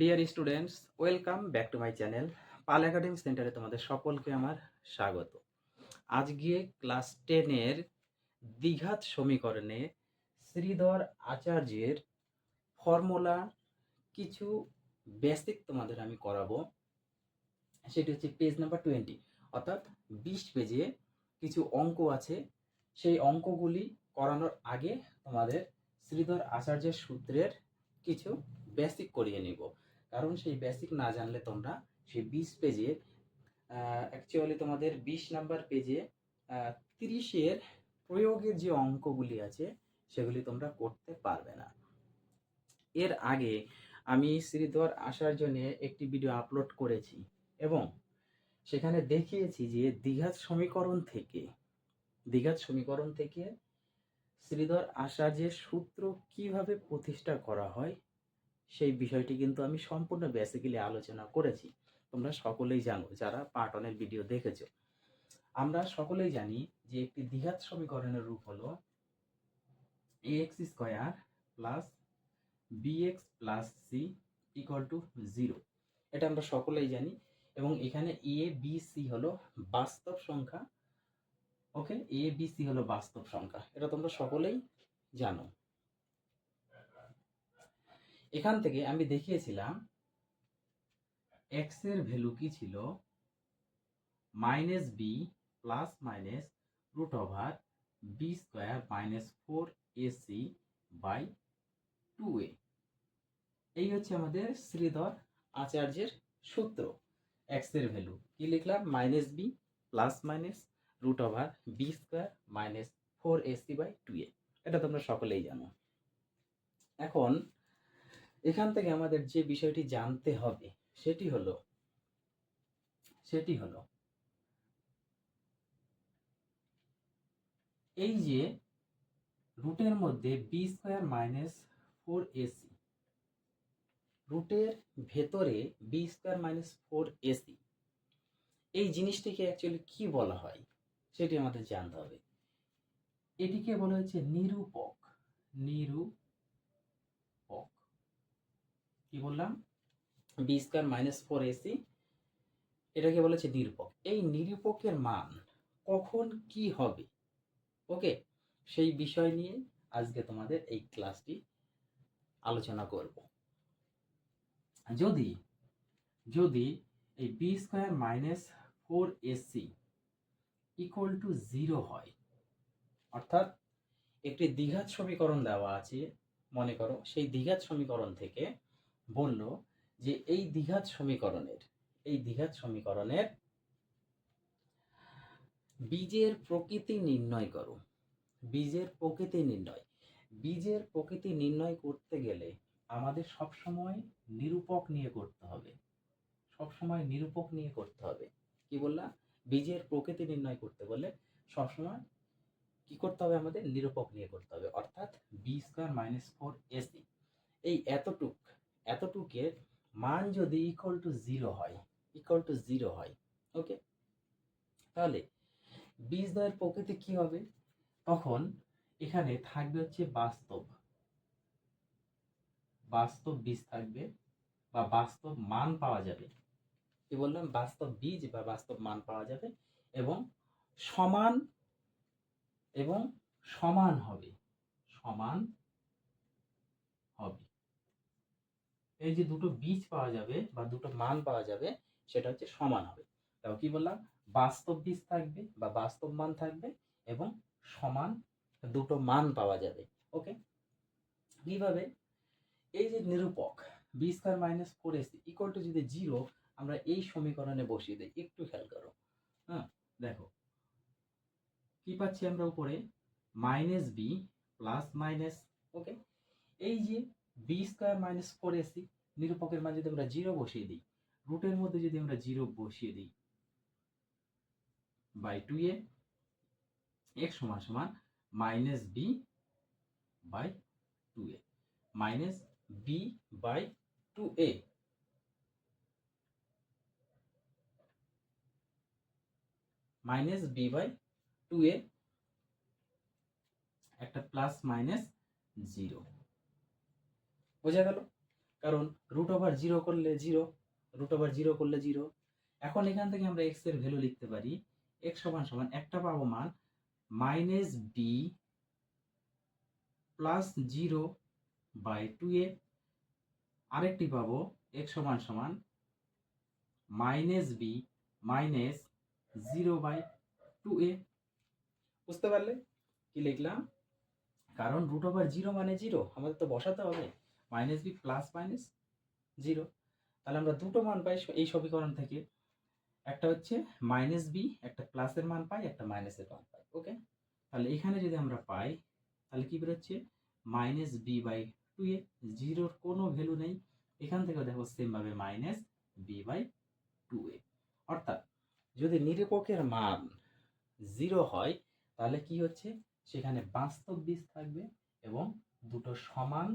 Dear students welcome back to my channel Pal academy সেন্টারে তোমাদের সকলকে আমার স্বাগত। আজকে ক্লাস টেনের দ্বিঘাত সমীকরণে শ্রীধর আচার্যের ফর্মুলা কিছু বেসিক তোমাদের আমি করাবো। সেটি হচ্ছে পেজ নাম্বার টোয়েন্টি অর্থাৎ বিশ পেজে কিছু অঙ্ক আছে। সেই অঙ্কগুলি করানোর আগে তোমাদের শ্রীধর আচার্যের সূত্রের কিছু বেসিক করিয়ে নিব। কারণ সেই বেসিক না জানলে তোমরা সেই বিশ পেজে অ্যাকচুয়ালি তোমাদের বিশ নাম্বার পেজে তিরিশের প্রয়োগের যে অঙ্কগুলি আছে, সেগুলি তোমরা করতে পারবে না। এর আগে আমি শ্রীধর আসার জন্য একটি ভিডিও আপলোড করেছি এবং সেখানে দেখিয়েছি যে দ্বিঘাত সমীকরণ থেকে, দ্বিঘাত সমীকরণ থেকে শ্রীধর আচার্যের সূত্র কীভাবে প্রতিষ্ঠা করা হয় সেই বিষয়টি কিন্তু আমি সম্পূর্ণ বেসিক্যালি আলোচনা করেছি। তোমরা সকলেই জানো, যারা পার্টনের ভিডিও দেখেছ। আমরা সকলেই জানি যে একটি দ্বিঘাত সমীকরণের রূপ হলো x square plus b x plus c equal to zero এটা আমরা সকলেই জানি এবং এখানে এ বি সি হলো বাস্তব সংখ্যা। ওকে এ বি সি হলো বাস্তব সংখ্যা। এটা তোমরা সকলেই জানো। এখান থেকে আমি দেখিয়েছিলাম এক্সের ভ্যালু কি ছিল? Minus b plus minus root over b square minus four a c by two a এই হচ্ছে আমাদের শ্রীধর আচার্যের সূত্র এক্সের ভ্যালু কি লিখলাম? Minus b plus minus root over b square minus four a c by two a এটা তোমরা সকলেই জানো। এখন এখান থেকে আমাদের যে বিষয়টি জানতে হবে, সেটি হলো সেটি হলো, এই যে রুটের মধ্যে b square minus four a c রুটের ভেতরে b square minus four a c এই জিনিসটিকে অ্যাকচুয়ালি কি বলা হয়, সেটি আমাদের জানতে হবে। এটিকে বলা হচ্ছে নিরূপক নিরূপক কি বললাম? B square minus four a c এটাকে বলেছে নিরূপক। এই নিরূপকের মান কখন কি হবে? ওকে? সেই বিষয় নিয়ে আজকে তোমাদের এই ক্লাসটি আলোচনা করব। যদি যদি এই b square minus four a c equal to zero হয়, অর্থাৎ একটি দ্বিঘাত সমীকরণ দেওয়া আছে, মনে করো, সেই দ্বিঘাত সমীকরণ থেকে বলল যে এই দ্বিঘাত সমীকরণের, এই দ্বিঘাত সমীকরণের বীজের প্রকৃতি নির্ণয় করো। বীজের প্রকৃতি নির্ণয়। বীজের প্রকৃতি নির্ণয় করতে গেলে আমাদের সবসময় নিরূপক নিয়ে করতে হবে। সবসময় নিরূপক নিয়ে করতে হবে। কি বললাম বীজের প্রকৃতি নির্ণয় করতে বলে সবসময় কি করতে হবে আমাদের? নিরূপক নিয়ে করতে হবে। অর্থাৎ b square minus four a c এই এতটুক এতটুকের মান যদি ইকুয়াল টু জিরো হয় ইকুয়াল টু জিরো হয় ওকে তাহলে বীজদ্বয়ের প্রকৃতি কি হবে? তখন এখানে থাকবে হচ্ছে বাস্তব। বাস্তব বীজ থাকবে বা বাস্তব মান পাওয়া যাবে। কি বললাম? বাস্তব বীজ বা বাস্তব মান পাওয়া যাবে এবং সমান এবং সমান হবে। সমান হবে। এই যে দুটো বীজ পাওয়া যাবে বা দুটো মান পাওয়া যাবে, সেটা হচ্ছে সমান হবে। তাও কি বললাম? বাস্তব বীজ থাকবে বা বাস্তব মান থাকবে এবং সমান দুটো মান পাওয়া যাবে। ওকে? কীভাবে? এই যে নিরূপক b square minus four a c equal to যদি জিরো আমরা এই সমীকরণে বসিয়ে দিই। একটু খেয়াল করো। হ্যাঁ দেখো। কি পাচ্ছি আমরা উপরে? Minus b plus minus okay এই যে b square minus four a c নিরূপকের মান যদি আমরা জিরো বসিয়ে দিই রুটের মধ্যে যদি আমরা জিরো বসিয়ে দিই বাই টু এ এক্স সমান সমান minus b by two a minus b by two a minus b by two a একটা প্লাস মাইনাস জিরো বোঝা গেল? কারণ রুট ওভার জিরো করলে জিরো রুট ওভার জিরো করলে জিরো এখন এখান থেকে আমরা এক্সের ভ্যালু লিখতে পারি। এক্স সমান সমান একটা পাবো মান minus b plus zero by two a আরেকটি পাবো এক্স সমান সমান minus b minus zero by two a বুঝতে পারলে? কি লিখলাম? কারণ রুট ওভার জিরো মানে জিরো আমাদের তো বসাতে হবে। Minus b plus minus zero তাহলে আমরা দুটো মান পাই এই সমীকরণ থেকে। একটা হচ্ছে মাইনাস বি একটা প্লাসের মান পাই, একটা মাইনাসের মান পাই ওকে তাহলে এখানে যদি আমরা পাই, তাহলে কি বেরোচ্ছে? Minus b by two a জিরোর কোনো ভ্যালু নেই। এখান থেকে দেখো সেমভাবে minus b by two a. অর্থাৎ যদি নিরূপকের মান জিরো হয়, তাহলে কি হচ্ছে? সেখানে বাস্তব বীজ থাকবে এবং দুটো সমান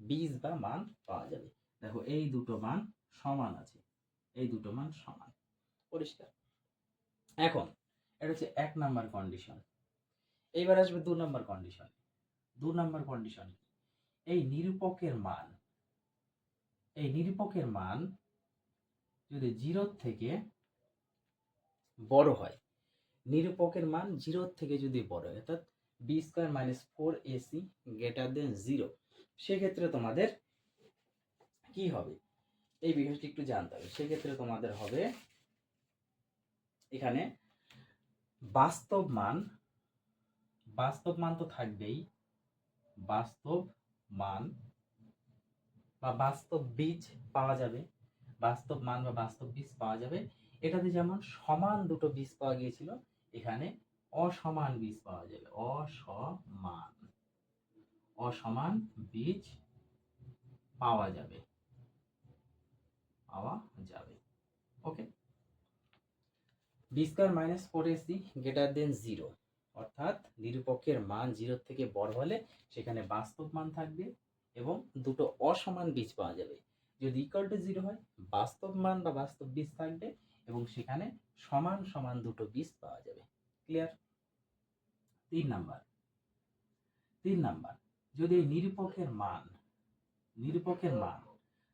বীজ বা মান পাওয়া যাবে। দেখো, এই দুটো মান সমান আছে। এই দুটো মান সমান। পরিষ্কার। এখন, এটা হচ্ছে এক নাম্বার কন্ডিশন এইবার আসবে দু নাম্বার কন্ডিশন দু নাম্বার কন্ডিশন এই নিরূপকের মান, এই নিরূপকের মান যদি জিরো থেকে বড় হয়, নিরূপকের মান জিরো থেকে যদি বড় হয়, অর্থাৎ b square minus four a c greater than zero সেক্ষেত্রে তোমাদের কি হবে? এই বিষয়টি একটু জানতে হবে। সেক্ষেত্রে তোমাদের হবে এখানে বাস্তব মান বাস্তব মান তো থাকবেই। বাস্তব মান বা বাস্তব বীজ পাওয়া যাবে। বাস্তব মান বা বাস্তব বীজ পাওয়া যাবে। এটাতে যেমন সমান দুটো বীজ পাওয়া গিয়েছিল, এখানে অসমান বীজ পাওয়া যাবে। অসমান। অসমান বীজ পাওয়া যাবে। পাওয়া যাবে। Okay b square minus four a c greater than zero অর্থাৎ নিরূপকের মান জিরো থেকে বড় হলে সেখানে বাস্তব মান থাকবে এবং দুটো অসমান বীজ পাওয়া যাবে। যদি ইকুয়াল টু জিরো হয়, বাস্তব মান বা বাস্তব বীজ থাকবে এবং সেখানে সমান সমান দুটো বীজ পাওয়া যাবে। ক্লিয়ার তিন নাম্বার। তিন নাম্বার। যদি এই নিরূপকের মান নিরূপকের মান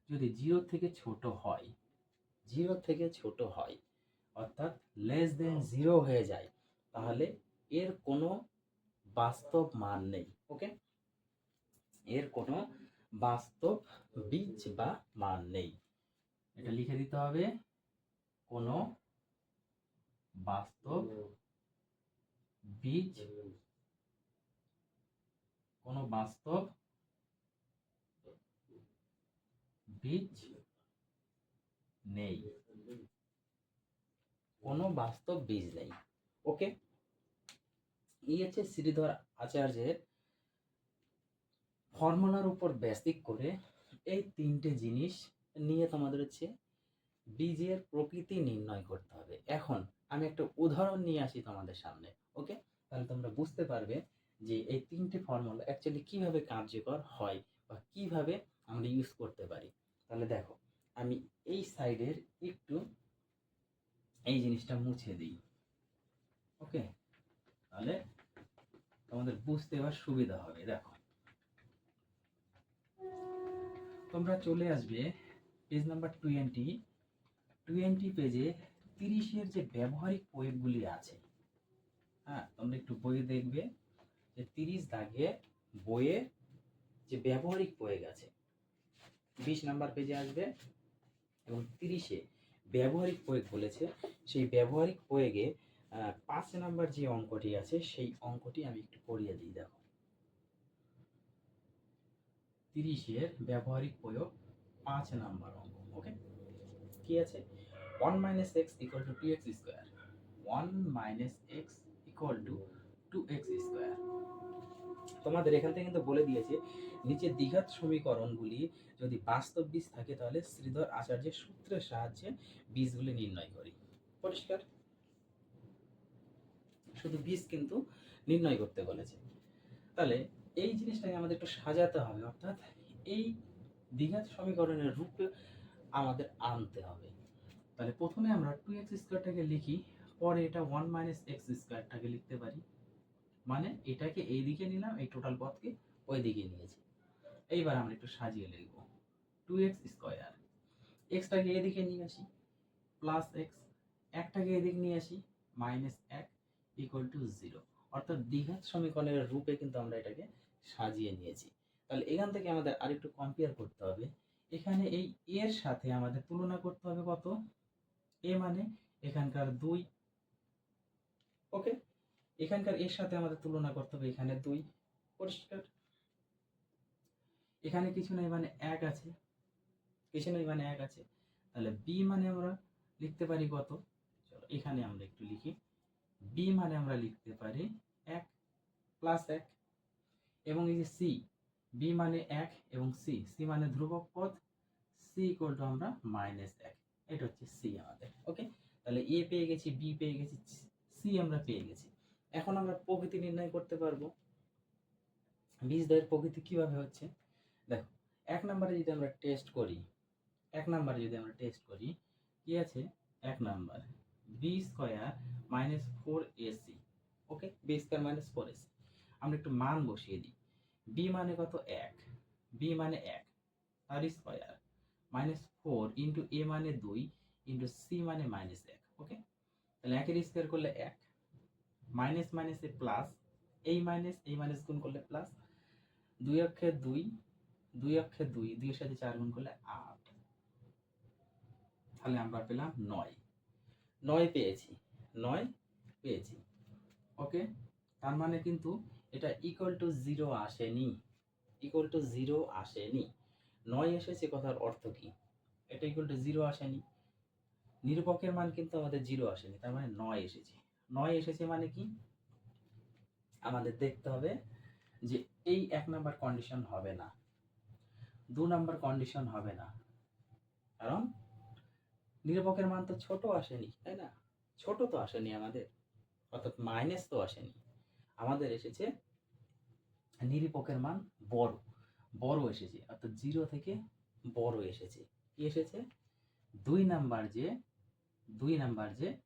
যদি জিরো থেকে ছোট হয়, জিরো থেকে ছোট হয়, অর্থাৎ লেস দেন জিরো হয়ে যায়, তাহলে এর কোনো বাস্তব মান নেই ওকে এর কোনো বাস্তব বীজ বা মান নেই। এটা লিখে দিতে হবে, কোনো বাস্তব বীজ কোনো বাস্তব বীজ নেই। কোনো বাস্তব বীজ নেই। ওকে এই হচ্ছে শ্রীধর আচার্যের ফর্মুলার উপর বেসিক করে এই তিনটে জিনিস নিয়ে তোমাদের হচ্ছে বীজের প্রকৃতি নির্ণয় করতে হবে। এখন আমি একটা উদাহরণ নিয়ে আসি তোমাদের সামনে। ওকে তাহলে তোমরা বুঝতে পারবে যে এই তিনটে ফর্মুলা অ্যাকচুয়ালি কীভাবে কার্যকর হয় বা কীভাবে আমরা ইউজ করতে পারি? তাহলে দেখো, আমি এই সাইডের একটু এই জিনিসটা মুছে দিই। ওকে তাহলে তোমাদের বুঝতে এবার সুবিধা হবে, দেখো। তোমরা চলে আসবে পেজ নাম্বার টোয়েন্টি টোয়েন্টি পেজে তিরিশের যে ব্যবহারিক প্রয়োগগুলি আছে হ্যাঁ তোমরা একটু বই দেখবে। যে তিরিশ দাগে বইয়ে যে ব্যবহারিক প্রয়োগ আছে বিশ নাম্বার পেজে আসবে এবং তিরিশে ব্যবহারিক প্রয়োগ বলেছে, সেই ব্যবহারিক প্রয়োগে পাঁচ নাম্বার যে অঙ্কটি আছে, সেই অঙ্কটি আমি একটু পড়িয়ে দিই, দেখো। তিরিশের ব্যবহারিক প্রয়োগ পাঁচ নাম্বার অঙ্ক ওকে কি আছে? One minus x equal to two x square one minus x equal to two x square তোমাদের এখান থেকে কিন্তু বলে দিয়েছে, নিচে দ্বিঘাত সমীকরণগুলি যদি বাস্তব বীজ থাকে তাহলে শ্রীধর আচার্যের সূত্রের সাহায্যে বীজগুলি নির্ণয় করি। পরিষ্কার? শুধু বীজ কিন্তু নির্ণয় করতে বলেছে। তাহলে এই জিনিসটাকে আমাদের একটু সাজাতে হবে, অর্থাৎ এই দ্বিঘাত সমীকরণের রূপে আমাদের আনতে হবে। তাহলে প্রথমে আমরা টু এক্স স্কোয়ারটাকে লিখি, পরে এটা ওয়ান মাইনাস এক্স স্কোয়ারটাকে লিখতে পারি। মানে এটাকে এই দিকে নিলাম, এই টোটাল পথকে ওই দিকে নিয়েছি। এইবার আমরা একটু সাজিয়ে লিখব। টু এক্স স্কোয়ার এক্সটাকে এদিকে নিয়ে আসি প্লাস এক্স একটাকে এদিকে নিয়ে আসি মাইনাস এক ইকুয়াল টু জিরো অর্থাৎ দ্বিঘাত সমীকরণের রূপে কিন্তু আমরা এটাকে সাজিয়ে নিয়েছি। তাহলে এখান থেকে আমাদের আরেকটু কম্পেয়ার করতে হবে। এখানে এই এর সাথে আমাদের তুলনা করতে হবে কত? এ মানে এখানকার দুই। ওকে এখানকার এর সাথে আমাদের তুলনা করতে হবে, এখানে দুই পরিষ্কার। এখানে কিছু নেই মানে এক আছে। কিছু নেই মানে এক আছে। তাহলে বি মানে আমরা লিখতে পারি কত? চলো এখানে আমরা একটু লিখি। বি মানে আমরা লিখতে পারি এক প্লাস এক এবং এই যে সি বি মানে এক এবং সি সি মানে ধ্রুবক পদ সি ইকুয়াল টু আমরা মাইনাস এক। এটা হচ্ছে সি আমাদের ওকে তাহলে এ পেয়ে গেছি বি পেয়ে গেছি সি আমরা পেয়ে গেছি। এখন আমরা প্রকৃতি নির্ণয় করতে পারব। বীজদ্বয়ের প্রকৃতি কীভাবে হচ্ছে? দেখো, এক নম্বরে যদি আমরা টেস্ট করি, এক নম্বরে যদি আমরা টেস্ট করি, কি আছে? এক number, b square minus four a c okay? B square minus four a c আমরা একটু মান বসিয়ে দিই। বি মানে কত? এক। বি মানে এক, তার square minus four into a মানে দুই, ইন্টু সি মানে মাইনাস এক, ওকে? তাহলে একের স্কোয়ার করলে এক মাইনাস মাইনাসে প্লাস এই মাইনাস এই মাইনাস গুণ করলে প্লাস দুই অক্ষে দুই দুই অক্ষে দুই, দুইয়ের সাথে চার গুণ করলে আট। তাহলে আমরা পেলাম নয়। নয় পেয়েছি নয় পেয়েছি। ওকে? তার মানে কিন্তু এটা ইকুয়াল টু জিরো আসেনি। ইকুয়াল টু জিরো আসেনি। নয় এসেছে কথার অর্থ কি? এটা ইকুয়াল টু জিরো আসেনি। নিরূপকের মান কিন্তু আমাদের জিরো আসেনি, তার মানে নয় এসেছে। নয় এসেছে মানে কি? আমাদের দেখতে হবে যে এই এক নাম্বার কন্ডিশন হবে না। দু নাম্বার কন্ডিশন হবে না। কারণ নিরূপকের মান তো ছোট আসেনি, তাই না? ছোট তো আসেনি আমাদের। অর্থাৎ মাইনাস তো আসেনি। আমাদের এসেছে নিরূপকের মান বড়। বড় এসেছে, অর্থাৎ জিরো থেকে বড় এসেছে। কি এসেছে? দুই নাম্বার যে, দুই নাম্বার যে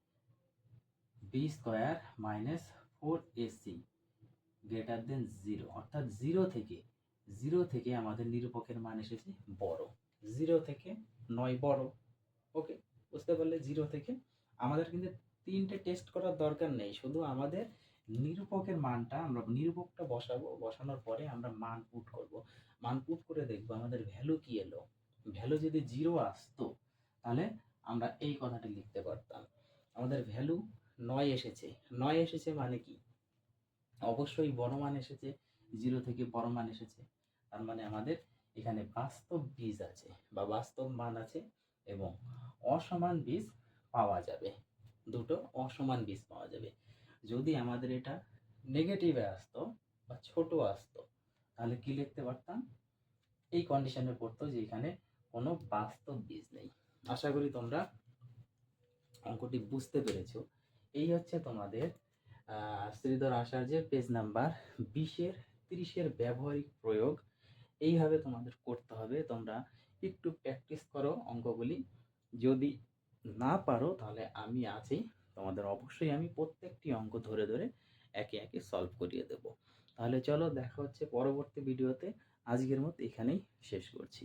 b square minus four a c greater than zero অর্থাৎ জিরো থেকে জিরো থেকে আমাদের নিরূপকের মান এসেছে বড়। জিরো থেকে নয় বড় ওকে বুঝতে পারলে জিরো থেকে আমাদের কিন্তু তিনটে টেস্ট করার দরকার নেই, শুধু আমাদের নিরূপকের মানটা আমরা নিরূপকটা বসাবো, বসানোর পরে আমরা মান পুট করব। মান পুট করে দেখব আমাদের ভ্যালু কি এলো। ভ্যালু যদি জিরো আসতো, তাহলে আমরা এই কথাটি লিখতে পারতাম। আমাদের ভ্যালু নয় এসেছে। নয় এসেছে মানে কি? অবশ্যই বড় মান এসেছে, জিরো থেকে বড় মান এসেছে। তার মানে আমাদের এখানে বাস্তব বীজ আছে বা বাস্তব মান আছে এবং অসমান বীজ পাওয়া যাবে। দুটো অসমান বীজ পাওয়া যাবে। যদি আমাদের এটা নেগেটিভে আসতো বা ছোট আসতো, তাহলে কি লিখতে পারতাম? এই কন্ডিশনে পড়তো যে এখানে কোনো বাস্তব বীজ নেই। আশা করি তোমরা অঙ্কটি বুঝতে পেরেছ। এই হচ্ছে তোমাদের শ্রীধর আচার্যের পেজ নাম্বার বিশের, তিরিশের ব্যবহারিক প্রয়োগ। এইভাবে তোমাদের করতে হবে, তোমরা একটু প্র্যাকটিস করো অঙ্কগুলি। যদি না পারো, তাহলে আমি আছি, তোমাদের অবশ্যই আমি প্রত্যেকটি অঙ্ক ধরে ধরে একে একে সলভ করিয়ে দেব। তাহলে চলো দেখা হচ্ছে পরবর্তী ভিডিওতে আজকের মতো এখানেই শেষ করছি।